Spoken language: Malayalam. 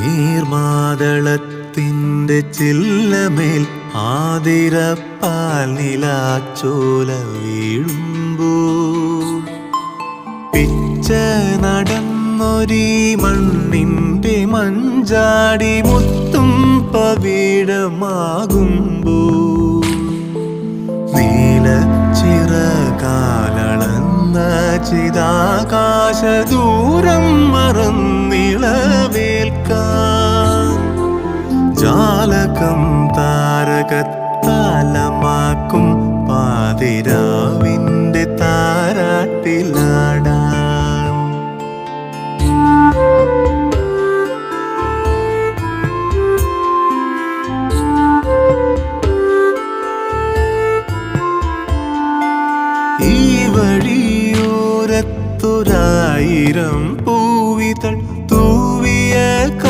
നീർമാതളത്തിന്റെ ചില്ലമേൽ ആതിരപ്പാൽ നിലാച്ചോല വീഴുമ്പോ. പിച്ച നടന്നൊരീ മണ്ണിന്റെ മഞ്ചാടി മുത്തും പവീടമാകുമ്പോ. നീല ചിറകാലളന്ന ചിതാകാശ ദൂരം മറന്നിളവേൽക്കാൻ ജാലകം താരകത്താലമാക്കും പാതിരാവിന്റെ താരാട്ടിലാടാൻ ഈ പൂവിതൾ തൂവിയ